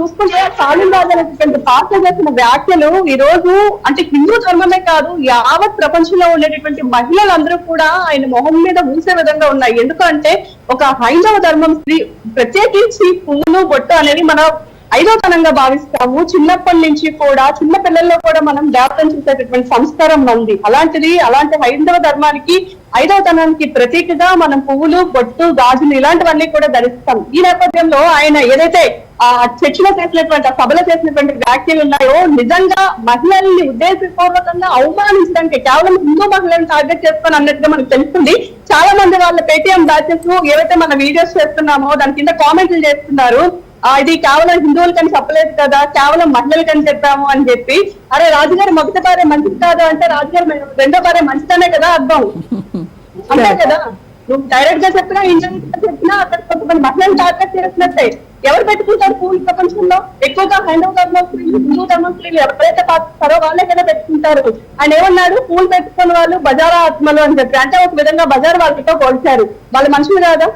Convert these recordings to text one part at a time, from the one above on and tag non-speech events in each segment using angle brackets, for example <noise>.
చూసుకుంటే స్టాలిన్ రాజు పాత్ర చేసిన వ్యాఖ్యలు ఈ రోజు అంటే హిందూ ధర్మమే కాదు యావత్ ప్రపంచంలో ఉండేటటువంటి మహిళలందరూ కూడా ఆయన మొహం మీద మూసే విధంగా ఉన్నాయి. ఎందుకంటే ఒక హైందవ ధర్మం స్త్రీ ప్రత్యేకించి పువ్వులు బొట్టు అనేది మన ఐదోతనంగా భావిస్తాము. చిన్నప్పటి నుంచి కూడా చిన్న పిల్లల్లో కూడా మనం దేవతను చూసేటటువంటి సంస్కారం ఉంది. అలాంటిది అలాంటి హైందవ ధర్మానికి ఐదవతనానికి ప్రతీకగా మనం పువ్వులు బొట్టు గాజులు ఇలాంటివన్నీ కూడా ధరిస్తాం. ఈ నేపథ్యంలో ఆయన ఏదైతే ఆ చర్చలో చేసినటువంటి ఆ సభలో చేసినటువంటి వ్యాఖ్యలు ఉన్నాయో నిజంగా మహిళల్ని ఉద్దేశపూర్వకంగా అవమానించడానికి కేవలం హిందూ మహిళలను టార్గెట్ చేసుకొని అన్నట్టుగా మనకు తెలుస్తుంది. చాలా మంది వాళ్ళ పేటీఎం బ్యాచెస్ ఏవైతే మన వీడియోస్ చేస్తున్నామో దాని కింద కామెంట్లు చేస్తున్నారు. ఇది కేవలం హిందువులకని చెప్పలేదు కదా కేవలం మహిళలకని చెప్పాము అని చెప్పి అరే రాజుగారి మొదటి భార్య మంచిది కాదు? అంటే రాజుగారి రెండో భార్య మంచిదనే కదా అర్థం. <laughs> అంతే కదా? నువ్వు డైరెక్ట్గా చెప్పినా ఇండైరెక్ట్గా చెప్పినా అక్కడ కొంతమంది మహిళలు టార్గెట్ చేసినట్టే ఎవరు పెట్టుకుంటారు పూలు ప్రపంచంలో? ఎక్కువగా హైందవ ధర్మం స్త్రీలు హిందూ ధర్మం స్త్రీలు ఎవరైతే పాటిస్తారో వాళ్ళే కదా పెట్టుకుంటారు. ఆయన ఏమన్నాడు? పూలు పెట్టుకున్న వాళ్ళు బజారా ఆత్మలు అని చెప్పి. అంటే ఒక విధంగా బజార్ వాళ్ళతో పోల్చారు వాళ్ళ మనుషులు కాదా?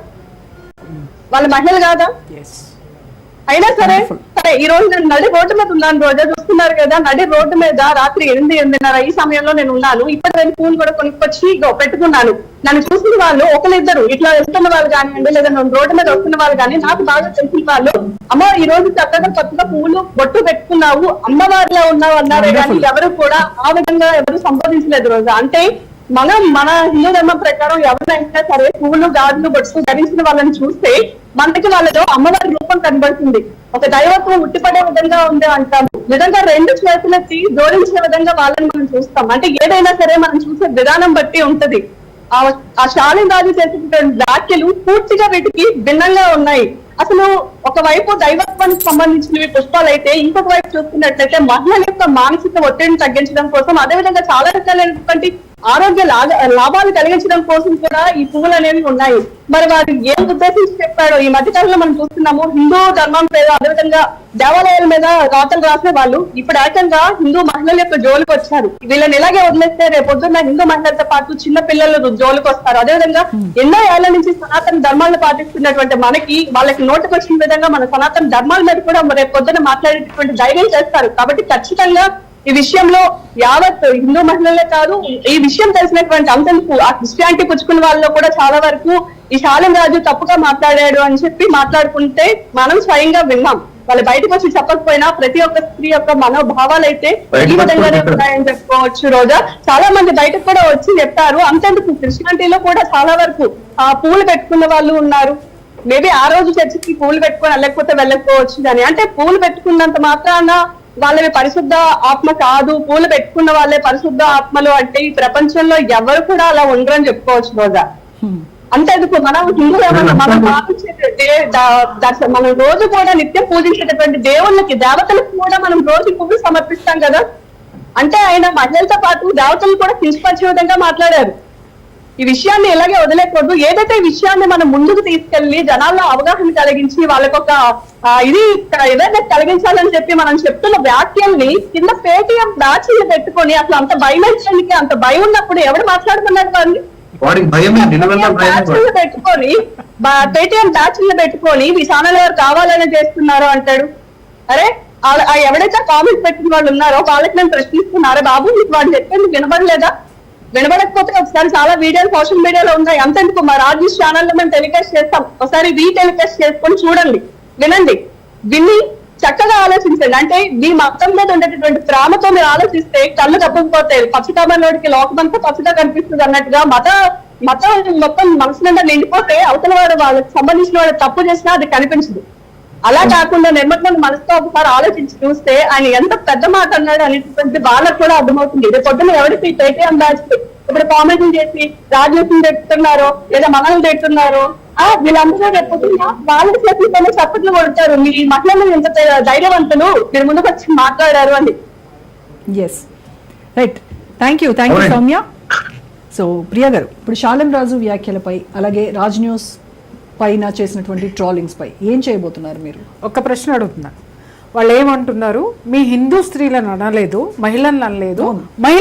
వాళ్ళ మహిళలు కాదా? అయినా సరే సరే ఈ రోజు నేను నడి రోడ్డు మీద ఉన్నాను రోజా చూస్తున్నారు కదా నడి రోడ్డు మీద రాత్రి ఎనిమిది ఎనిమిదిన్నర ఈ సమయంలో నేను ఉన్నాను. ఇప్పటి రెండు పూలు కూడా కొనుక్కొచ్చి పెట్టుకున్నాను. నన్ను చూసిన వాళ్ళు ఒకరిద్దరు ఇట్లా వెళ్తున్న వాళ్ళు కానివ్వండి లేదా నేను రోడ్డు మీద వస్తున్న వాళ్ళు కానీ నాకు బాగా తెలిసిన వాళ్ళు అమ్మ ఈ రోజు చక్కగా కొత్తగా పువ్వులు బొట్టు పెట్టుకున్నావు అమ్మవారిలో ఉన్నావు అన్నారే కానీ ఎవరు కూడా ఆ విధంగా ఎవరు సంబోధించలేదు రోజా. అంటే మనం మన హిందూ ధర్మం ప్రకారం ఎవరైనా సరే పువ్వులు గాజులు బొట్టు ధరించిన వాళ్ళని చూస్తే మనకి వాళ్ళలో అమ్మవారి రూపం కనబడుతుంది. ఒక దైవత్వం ఉట్టిపడే విధంగా ఉంది అంటాము నిజంగా రెండు చేతులెత్తి జోడించిన విధంగా వాళ్ళని మనం చూస్తాం. అంటే ఏదైనా సరే మనం చూసే విధానం బట్టి ఉంటది. ఆ ఆ రాజు చేసినటువంటి వ్యాఖ్యలు పూర్తిగా వీటికి భిన్నంగా ఉన్నాయి. అసలు ఒకవైపు దైవత్వానికి సంబంధించినవి పుష్పాలు అయితే ఇంకొక వైపు చూస్తున్నట్లయితే మహిళల యొక్క మానసిక ఒత్తిడిని తగ్గించడం కోసం అదేవిధంగా చాలా రకాలైనటువంటి ఆరోగ్య లాభాలు కలిగించడం కోసం కూడా ఈ పువ్వులు అనేవి ఉన్నాయి. మరి వారు ఏం ఉద్దేశించి చెప్పాడో ఈ మధ్యకాలంలో మనం చూస్తున్నాము హిందూ ధర్మం మీద అదేవిధంగా దేవాలయాల మీద రాతలు రాసే వాళ్ళు ఇప్పుడు ఏకంగా హిందూ మహిళల యొక్క జోలికి వచ్చారు. వీళ్ళని ఇలాగే వదిలేస్తే రేపొద్దున్న హిందూ మహిళలతో పాటు చిన్న పిల్లలు జోలికి వస్తారు అదేవిధంగా ఎన్నో ఏళ్ళ నుంచి సనాతన ధర్మాలను పాటిస్తున్నటువంటి మనకి వాళ్ళకి నోటికి వచ్చిన విధంగా మన సనాతన ధర్మాల మీద కూడా రేపొద్దున మాట్లాడేటటువంటి ధైర్యం చేస్తారు. కాబట్టి ఖచ్చితంగా ఈ విషయంలో యావత్ హిందూ మహిళలే కాదు ఈ విషయం తెలిసినటువంటి అంతకు ఆ క్రిస్టియానిటీ పుచ్చుకున్న వాళ్ళలో కూడా చాలా వరకు ఈ శాలం రాజు తప్పుగా మాట్లాడాడు అని చెప్పి మాట్లాడుకుంటే మనం స్వయంగా విన్నాం. వాళ్ళు బయటకు వచ్చి చెప్పకపోయినా ప్రతి ఒక్క స్త్రీ యొక్క మనోభావాలు అయితే ఈ విధంగానే ఉన్నాయని చెప్పుకోవచ్చు రోజా. చాలా మంది బయటకు కూడా వచ్చి చెప్పారు. అంతేందుకు? క్రిస్టియానిటీలో కూడా చాలా వరకు ఆ పూలు పెట్టుకున్న వాళ్ళు ఉన్నారు. మేబీ ఆ రోజు చర్చికి పూలు పెట్టుకొని వెళ్ళకపోతే వెళ్ళకపోవచ్చు కానీ అంటే పూలు పెట్టుకున్నంత మాత్రాన వాళ్ళవి పరిశుద్ధ ఆత్మ కాదు పూలు పెట్టుకున్న వాళ్ళే పరిశుద్ధ ఆత్మలు అంటే ఈ ప్రపంచంలో ఎవరు కూడా అలా ఉండరని చెప్పుకోవచ్చు రోజా. మనం హిందూ ధర్మంలో మనం భావించే దే- ద- దర్శ- మనం రోజు కూడా నిత్యం పూజించేటటువంటి దేవుళ్ళకి దేవతలకు కూడా మనం రోజు పువ్వులు సమర్పిస్తాం కదా. అంటే ఆయన మహిళలతో పాటు దేవతలు కూడా కించపరిచే విధంగా మాట్లాడారు. ఈ విషయాన్ని ఇలాగే వదిలేకూడదు. ఏదైతే ఈ విషయాన్ని మనం ముందుకు తీసుకెళ్ళి జనాల్లో అవగాహన కలిగించి వాళ్ళకి ఒక ఇది ఏదైతే కలిగించాలని చెప్పి మనం చెప్తున్న వ్యాఖ్యల్ని కింద పేటిఎం బ్యాచ్లు పెట్టుకొని అసలు అంత భయం వేయడానికి అంత భయం ఉన్నప్పుడు ఎవరు వాడు. బ్యాచ్లు పెట్టుకొని పేటిఎం బ్యాచ్లు పెట్టుకొని మీ ఛానల్ ఎవరు కావాలని చేస్తున్నారు అంటాడు? అరే ఎవరైతే కామెంట్ పెట్టిన వాళ్ళు ఉన్నారో వాళ్ళకి నేను ప్రశ్నిస్తున్నారే బాబు? మీకు వాళ్ళు చెప్పింది వినబడలేదా? వినబడకపోతే ఒకసారి చాలా వీడియోలు సోషల్ మీడియాలో ఉన్నాయి. అంతెందుకు? మా రాజు ఛానల్లో మేము టెలికాస్ట్ చేస్తాం. ఒకసారి రీ టెలికాస్ట్ చేసుకొని చూడండి. వినండి. విని చక్కగా ఆలోచించండి. అంటే మీ మతం మీద ఉండేటటువంటి ప్రేమతో మీరు ఆలోచిస్తే కళ్ళు తప్పకపోతాయి. పచ్చకామలోడికి లోకమంతా పచ్చగా కనిపిస్తుంది అన్నట్టుగా మత మతం మొత్తం మనసు నిండా నిండిపోతే అవతల వాడు వాళ్ళకి సంబంధించిన వాడు తప్పు చేసినా అది కనిపించదు. అలా కాకుండా నిర్మగ్న మనసుతో ఒకసారి ఆలోచించి చూస్తే ఆయన ఎంత పెద్ద మాట అన్నాడు అనేటువంటి వాళ్ళకు కూడా అర్థమవుతుంది. రేపు పొద్దున ఎవరికి పేటీఎం బ్యాచ్ ఇప్పుడు కామెంట్లు చేసి రాజకీయం పెట్టుతున్నారో లేదా మనల్ని పెట్టున్నారో ఆ వీళ్ళందరూ రేపు వాళ్ళకి చేతులతోనే చప్పట్లు కొడతారు. మీ మహిళలు ఎంత ధైర్యవంతులు? మీరు ముందుకు వచ్చి మాట్లాడారు అని. Yes right thank you thank you. Soumya so Priya garu ఇప్పుడు శాలం రాజు వ్యాఖ్యలపై అలాగే రాజ్ న్యూస్ పైన చేసినటువంటి ట్రాలింగ్స్ పై. ఏం చేయబోతున్నారు మీరు? ఒక ప్రశ్న అడుగుతున్నా. వాళ్ళు ఏమంటున్నారు మీ హిందూ స్త్రీలను అనలేదు మహిళలను అనలేదు మహిళ